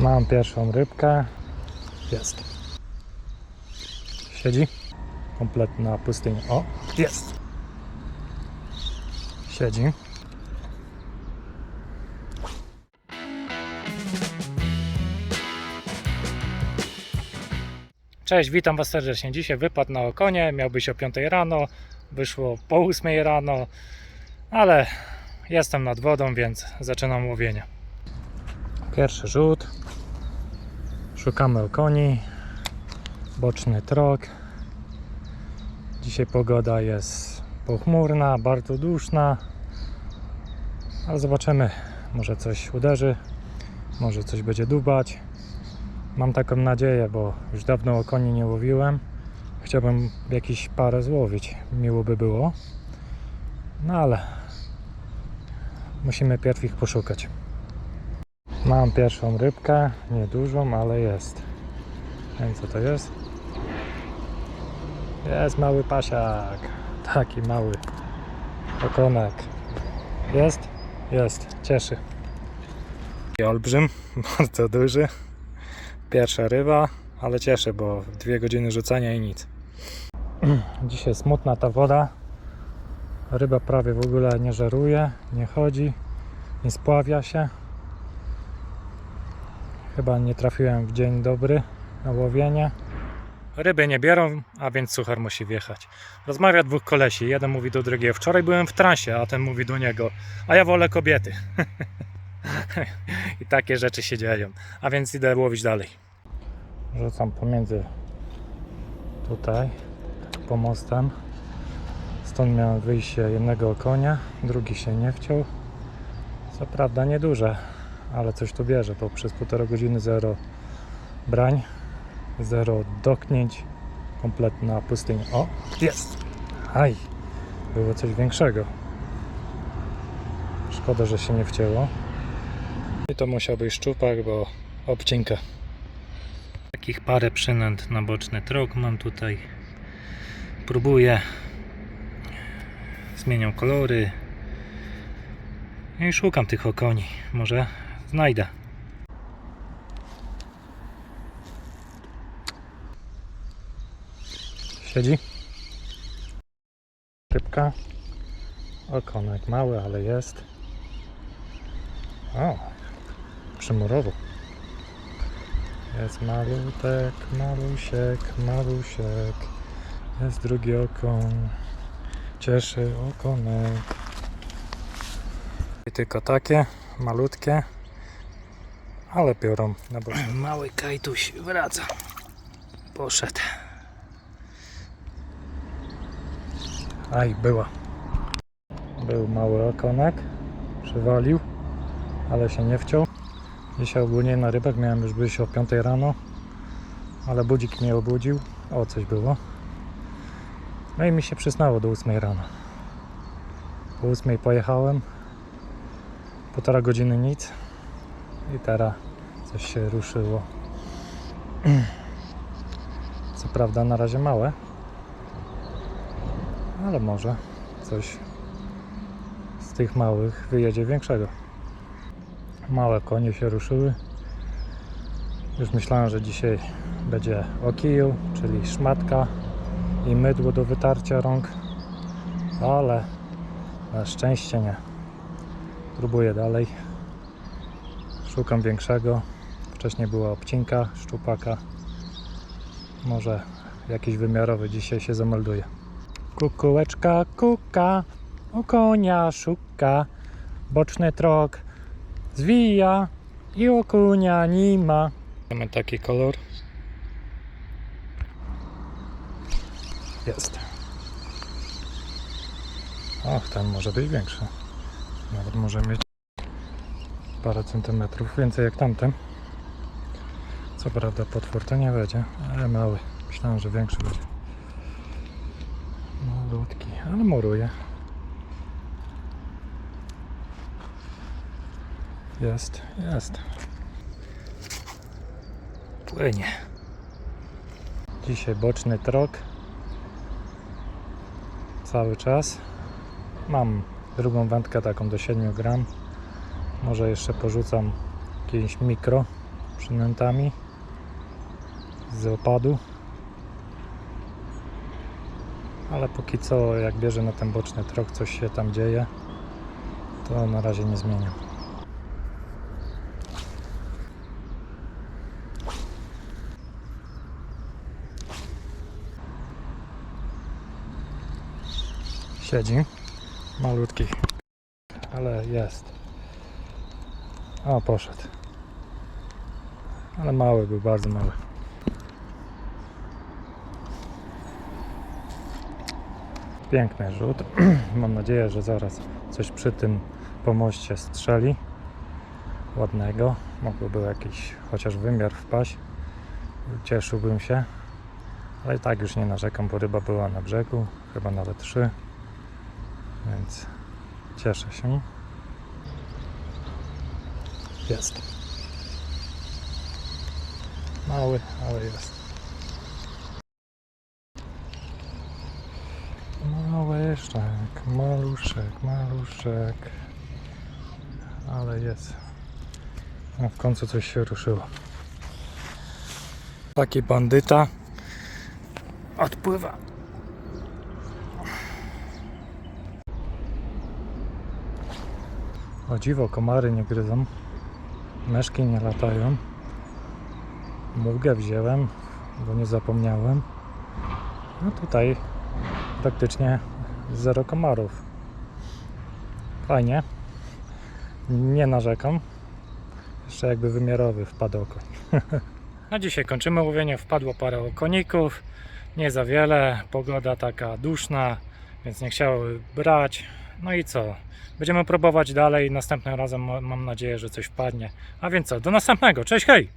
Mam pierwszą rybkę. Jest. Siedzi. Kompletna pustynia. O, jest. Siedzi. Cześć, witam Was serdecznie. Dzisiaj wypad na okonie. Miał być o 5 rano. Wyszło po 8 rano. Ale jestem nad wodą, więc zaczynam łowienie. Pierwszy rzut. Szukamy okoni. Boczny trok. Dzisiaj pogoda jest pochmurna, bardzo duszna. Ale zobaczymy. Może coś uderzy. Może coś będzie dubać. Mam taką nadzieję, bo już dawno okoni nie łowiłem. Chciałbym jakieś parę złowić. Miło by było. No ale musimy pierw ich poszukać. Mam pierwszą rybkę, niedużą, ale jest. Nie wiem co to jest. Jest mały pasiak. Taki mały okonek. Jest? Jest. Cieszy. I olbrzym, bardzo duży. Pierwsza ryba, ale cieszy, bo dwie godziny rzucania i nic. Dzisiaj smutna ta woda. Ryba prawie w ogóle nie żeruje, nie chodzi, nie spławia się. Chyba nie trafiłem w dzień dobry na łowienie. Ryby nie biorą, a więc suchar musi wjechać. Rozmawia dwóch kolesi. Jeden mówi do drugiego: Wczoraj byłem w transie, a ten mówi do niego: A ja wolę kobiety. I takie rzeczy się dzieją. A więc idę łowić dalej. Rzucam pomiędzy tutaj, pomostem. Stąd miałem wyjście jednego konia, drugi się nie chciał. Co prawda nieduże, ale coś tu bierze, bo przez półtora godziny zero brań, zero doknięć, kompletna pustynia. O, jest! Aj, było coś większego. Szkoda, że się nie wcięło. I to musiał być szczupak, bo obcinka. Takich parę przynęt na boczny trok mam tutaj. Próbuję. Zmieniam kolory. I szukam tych okoni. Może znajdę. Siedzi. Rybka. Okonek mały, ale jest. O, przymurowo. Jest malutek, malusiek, malusiek. Jest drugi okon. Cieszy okonek. I tylko takie, malutkie. Ale piorą na boku. Mały kajtuś wraca. Poszedł. Aj, była. Był mały okonek. Przywalił, ale się nie wciął. Dzisiaj ogólnie na rybach miałem już być o 5 rano, ale budzik mnie obudził. O, coś było. No i mi się przysnało do 8 rano. Po 8 pojechałem. Półtora godziny nic. I teraz coś się ruszyło. Co prawda na razie małe, ale może coś z tych małych wyjedzie większego. Małe konie się ruszyły. Już myślałem, że dzisiaj będzie okiju, czyli szmatka i mydło do wytarcia rąk, ale na szczęście nie. Próbuję dalej. Szukam większego. Wcześniej była obcinka, szczupaka. Może jakiś wymiarowy dzisiaj się zamelduje. Kukułeczka kuka, u konia szuka, boczny trok zwija i okunia nie ma. Mamy taki kolor. Jest. Och, ten może być większy. Nawet może mieć parę centymetrów więcej jak tamten. Co prawda potwór to nie będzie, ale mały. Myślałem, że większy będzie. Malutki, ale moruje. Jest, jest. Płynie. Dzisiaj boczny trok. Cały czas. Mam drugą wędkę taką do 7 gram. Może jeszcze porzucam jakieś mikro. przynętami z opadu. Ale póki co, jak bierze na ten boczny trok, coś się tam dzieje, to na razie nie zmieniam. Siedzi. Malutki. Ale jest. O, poszedł. Ale mały był, bardzo mały. Piękny rzut. Mam nadzieję, że zaraz coś przy tym pomoście strzeli. Ładnego. Mógłby jakiś chociaż wymiar wpaść. Cieszyłbym się. Ale i tak już nie narzekam, bo ryba była na brzegu. Chyba nawet trzy. Więc cieszę się. Jest. Mały, ale jest. Małyszek, maluszek, maluszek. Ale jest. No w końcu coś się ruszyło. Taki bandyta odpływa. O dziwo, komary nie gryzą. Meszki nie latają. Mrugę wziąłem, bo nie zapomniałem. No tutaj praktycznie zero komarów. Fajnie. Nie narzekam. Jeszcze jakby wymiarowy wpadł okoń. Na dzisiaj kończymy łowienie. Wpadło parę okoników. Nie za wiele. Pogoda taka duszna, więc nie chciały brać. No i co? Będziemy próbować dalej. Następnym razem ma- mam nadzieję, że coś wpadnie. A więc co? Do następnego. Cześć, hej!